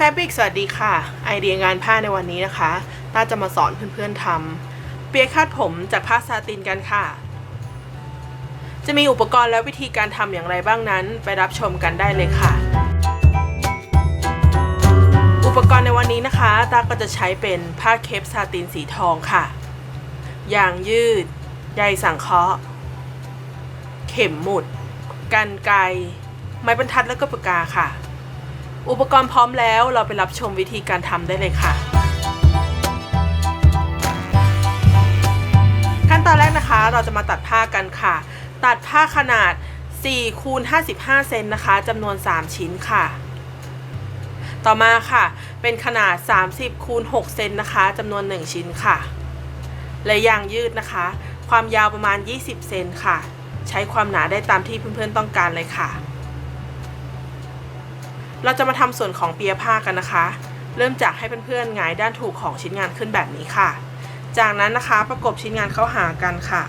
แฟบริกสวัสดีค่ะ ไอเดียงานผ้าในวันนี้นะคะต้าจะมาสอนเพื่อนๆทำเปียคาดผมจากผ้าซาตินกันค่ะ จะมีอุปกรณ์และวิธีการทำอย่างไรบ้างนั้น ไปรับชมกันได้เลยค่ะ อุปกรณ์ในวันนี้นะคะตาก็จะใช้เป็นผ้าเคปซาตินสีทองค่ะยางยืดใยสังเคราะห์ เข็มหมุดกันไกไม้บรรทัดและก็ปากกาค่ะ อุปกรณ์พร้อมแล้วเราไปรับชมวิธีการทำได้เลยค่ะ ขั้นตอนแรกนะคะเราจะมาตัดผ้ากันค่ะ ตัดผ้าขนาด4คูณ55 เซนนะคะจำนวน 3 ชิ้นค่ะ ต่อมาค่ะ เป็นขนาด 30คูณ6เซนนะคะจำนวน 1 ชิ้นค่ะ และยางยืดนะคะ ความยาวประมาณ 20 เซนค่ะ ใช้ความหนาได้ตามที่เพื่อนๆต้องการเลยค่ะ เราจะมาทำส่วนของเปียผ้ากันนะคะ เริ่มจากให้เพื่อนๆหงายด้านถูกของชิ้นงานขึ้นแบบนี้ค่ะ จากนั้นนะคะประกบชิ้นงานเข้าหากันค่ะ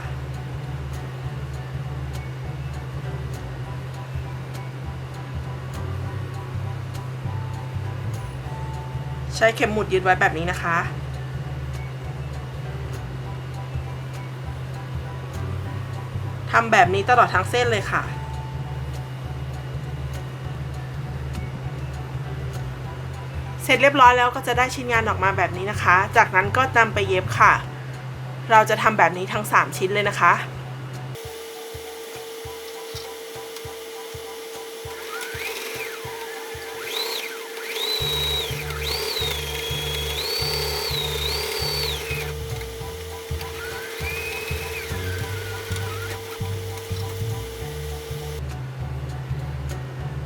ใช้เข็มหมุดยึดไว้แบบนี้นะคะทำแบบนี้ตลอดทั้งเส้นเลยค่ะ ร็จเรียบร้อยแล้วก็จะได้ชิ้นงานออกมาแบบนี้นะคะ จากนั้นก็นำไปเย็บค่ะ เราจะทำแบบนี้ทั้ง 3 ชิ้นเลยนะคะ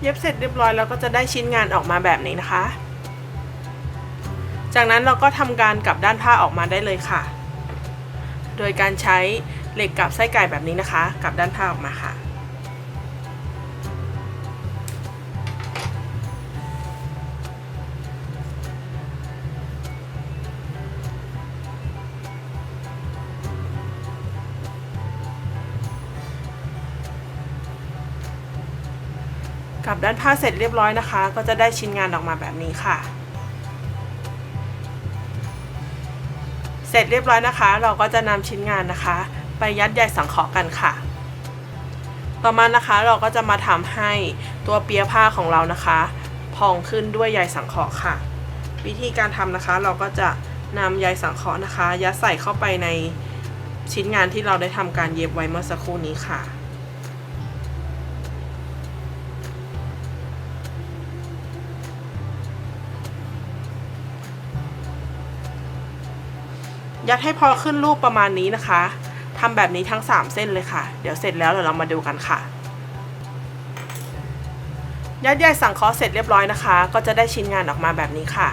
เย็บเสร็จเรียบร้อยแล้วก็จะได้ชิ้นงานออกมาแบบนี้นะคะ จากนั้นเราก็ทำการกลับด้านผ้าออกมาได้เลยค่ะ โดยการใช้เหล็กกลับไส้ไก่แบบนี้นะคะกลับด้านผ้าออกมาค่ะ กลับด้านผ้าเสร็จเรียบร้อยนะคะ ก็จะได้ชิ้นงานออกมาแบบนี้ค่ะ เสร็จเรียบร้อยนะคะ เราก็จะนำชิ้นงานนะคะ ไปยัดใยสังเคราะห์กันค่ะ ต่อมานะคะเราก็จะมาทำให้ตัวเปียผ้าของเรานะคะ พองขึ้นด้วยใยสังเคราะห์ค่ะ วิธีการทำนะคะ เราก็จะนำใยสังเคราะห์นะคะ ยัดใส่เข้าไปในชิ้นงานที่เราได้ทำการเย็บไว้เมื่อสักครู่นี้ค่ะ ยัดให้พอขึ้นรูปประมาณนี้นะคะทำแบบนี้ทั้ง 3 เส้นเลยค่ะ เดี๋ยวเสร็จแล้วเดี๋ยวเรามาดูกันค่ะ ยัดใยสังเคราะห์เสร็จเรียบร้อยนะคะ ก็จะได้ชิ้นงานออกมาแบบนี้ค่ะ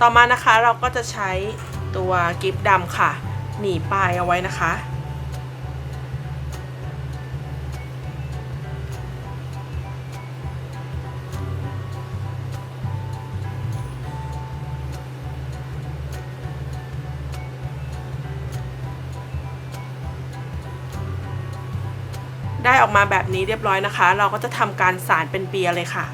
ต่อมานะคะเราก็จะใช้ตัวกิฟต์ดำค่ะ หนีบปลายเอาไว้นะคะ ได้ออกมาแบบนี้เรียบร้อยนะคะ เราก็จะทำการสารเป็นเปียร์เลยค่ะ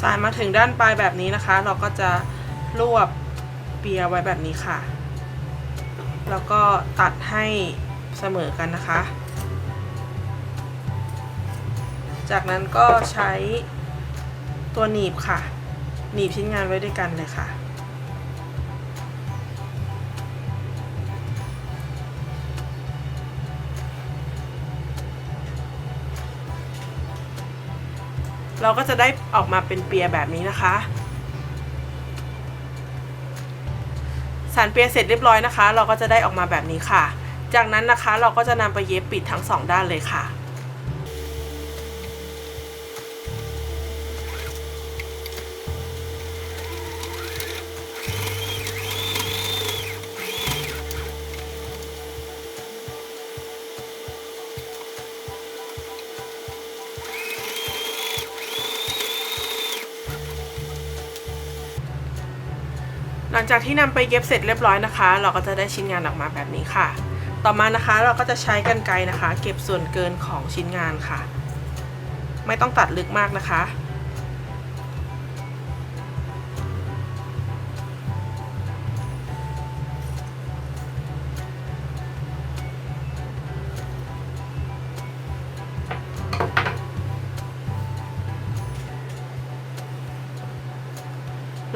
สายมาถึงด้านปลายแบบนี้นะคะ เราก็จะรวบเปียไว้แบบนี้ค่ะ แล้วก็ตัดให้เสมอกันนะคะ จากนั้นก็ใช้ตัวหนีบค่ะ หนีบชิ้นงานไว้ด้วยกันเลยค่ะ เราก็จะได้ออกมาเป็นเปียแบบนี้นะคะ สารเปียเสร็จเรียบร้อยนะคะ เราก็จะได้ออกมาแบบนี้ค่ะ จากนั้นนะคะเราก็จะนำไปเย็บปิดทั้งสองด้านเลยค่ะ ลังจากที่นำไปเย็บเสร็จเรียบร้อยนะคะ เราก็จะได้ชิ้นงานออกมาแบบนี้ค่ะ ต่อมานะคะเราก็จะใช้กรรไกรนะคะ เก็บส่วนเกินของชิ้นงานค่ะ ไม่ต้องตัดลึกมากนะคะ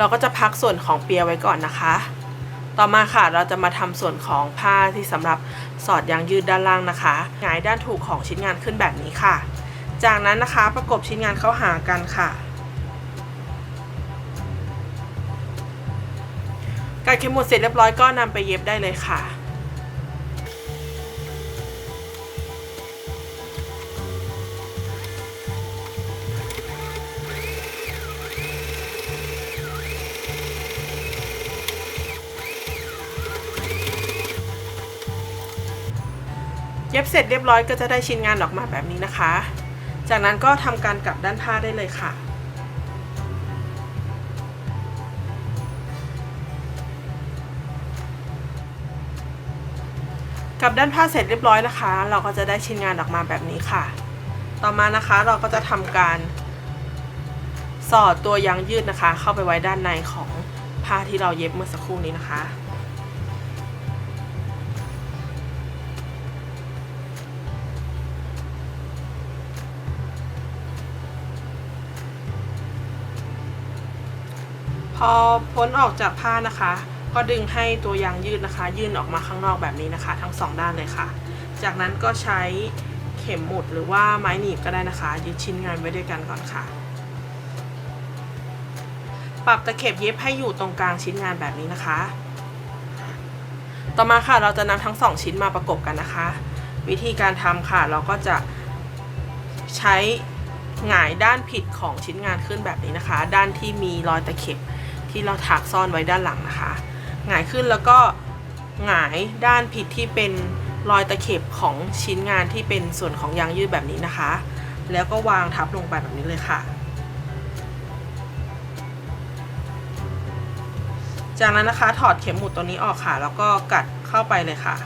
เราก็จะพักส่วนของเปียไว้ก่อนนะคะ ต่อมาค่ะเราจะมาทำส่วนของผ้าที่สำหรับสอดยางยืดด้านล่างนะคะหงายด้านถูกของชิ้นงานขึ้นแบบนี้ค่ะ จากนั้นนะคะประกบชิ้นงานเข้าหากันค่ะการเข็มหมุดเสร็จเรียบร้อยก็นำไปเย็บได้เลยค่ะ เย็บเสร็จเรียบร้อยก็จะได้ชิ้นงานออกมาแบบนี้นะคะ จากนั้นก็ทำการกลับด้านผ้าได้เลยค่ะ กลับด้านผ้าเสร็จเรียบร้อยนะคะ เราก็จะได้ชิ้นงานออกมาแบบนี้ค่ะ ต่อมานะคะเราก็จะทำการ สอดตัวยางยืดนะคะ เข้าไปไว้ด้านในของผ้าที่เราเย็บเมื่อสักครู่นี้นะคะ พอพ้นออกจากผ้านะคะ ก็ดึงให้ตัวยางยืดนะคะ ยื่นออกมาข้างนอกแบบนี้นะคะ ทั้งสองด้านเลยค่ะ จากนั้นก็ใช้เข็มหมุดหรือว่าไม้หนีบก็ได้นะคะ ยึดชิ้นงานไว้ด้วยกันก่อนค่ะ ปรับตะเข็บเย็บให้อยู่ตรงกลางชิ้นงานแบบนี้นะคะ ต่อมาค่ะเราจะนำทั้งสองชิ้นมาประกบกันนะคะ วิธีการทำค่ะเราก็จะใช้หงายด้านผิดของชิ้นงานขึ้นแบบนี้นะคะ ด้านที่มีรอยตะเข็บ ที่เราถักซ่อนไว้ด้านหลังนะคะหงายขึ้นแล้วก็หงายด้านผิดที่เป็นรอยตะเข็บของชิ้นงานที่เป็นส่วนของยางยืดแบบนี้นะคะ แล้วก็วางทับลงไปแบบนี้เลยค่ะ จากนั้นนะคะถอดเข็มหมุดตัวนี้ออกค่ะ แล้วก็กัดเข้าไปเลยค่ะ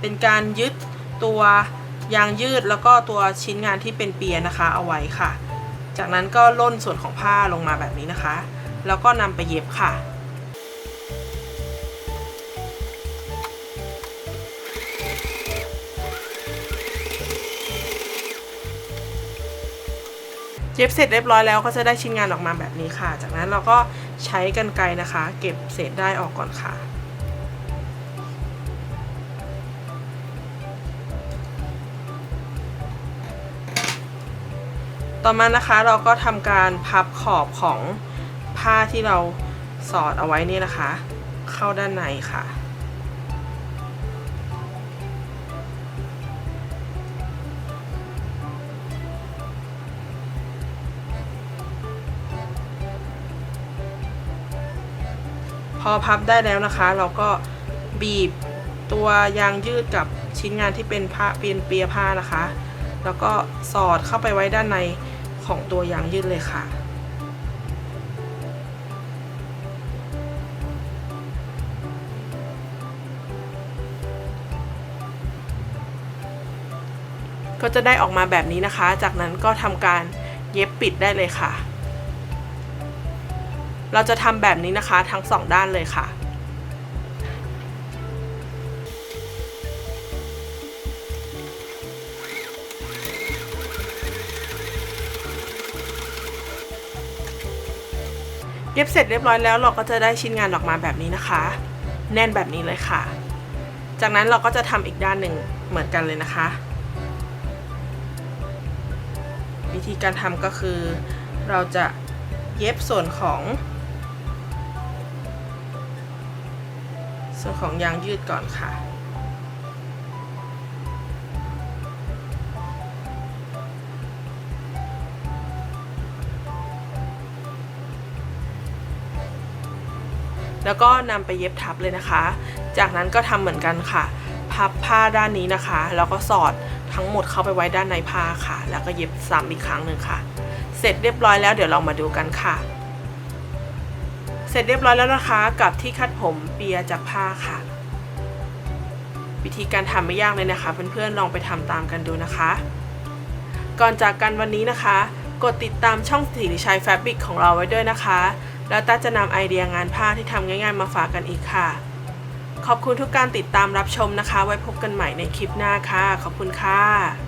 เป็นการยึดตัวยางยืดแล้วก็ตัวชิ้นงานที่เป็นเปียนะคะเอาไว้ค่ะ จากนั้นก็ล่นส่วนของผ้าลงมาแบบนี้นะคะ แล้วก็นำไปเย็บค่ะเย็บเสร็จเรียบร้อยแล้วก็จะได้ชิ้นงานออกมาแบบนี้ค่ะ จากนั้นเราก็ใช้กรรไกรนะคะ เก็บเศษได้ออกก่อนค่ะ ต่อมานะคะเราก็ทำการพับขอบของผ้าที่เราสอดเอาไว้นี่นะคะ เข้าด้านในค่ะ พอพับได้แล้วนะคะ เราก็บีบตัวยางยืดกับชิ้นงานที่เป็นผ้าเปียนเปียผ้านะคะ แล้วก็สอดเข้าไปไว้ด้านใน ของตัวยางยืดเลยค่ะ ก็จะได้ออกมาแบบนี้นะคะ จากนั้นก็ทำการเย็บปิดได้เลยค่ะ เราจะทำแบบนี้นะคะทั้งสองด้านเลยค่ะ เย็บเสร็จเรียบร้อยแล้วเราก็จะได้ชิ้นงานออกมาแบบนี้นะคะ แน่นแบบนี้เลยค่ะ จากนั้นเราก็จะทำอีกด้านหนึ่งเหมือนกันเลยนะคะ วิธีการทำก็คือ เราจะเย็บส่วนของ ส่วนของยางยืดก่อนค่ะ แล้วก็นำไปเย็บทับเลยนะคะ จากนั้นก็ทำเหมือนกันค่ะ พับผ้าด้านนี้นะคะ แล้วก็สอดทั้งหมดเข้าไปไว้ด้านในผ้าค่ะ แล้วก็เย็บซ้ำอีกครั้งหนึ่งค่ะ เสร็จเรียบร้อยแล้วเดี๋ยวเรามาดูกันค่ะ เสร็จเรียบร้อยแล้วนะคะ กับที่คัดผมเปียจากผ้าค่ะ วิธีการทำไม่ยากเลยนะคะ เพื่อนๆลองไปทำตามกันดูนะคะ ก่อนจากกันวันนี้นะคะ กดติดตามช่องสิริชัยแฟบริกของเราไว้ด้วยนะคะ แล้วต้าจะนำไอเดียงานผ้าที่ทำง่ายๆมาฝากกันอีกค่ะ ขอบคุณทุกการติดตามรับชมนะคะ ไว้พบกันใหม่ในคลิปหน้าค่ะ ขอบคุณค่ะ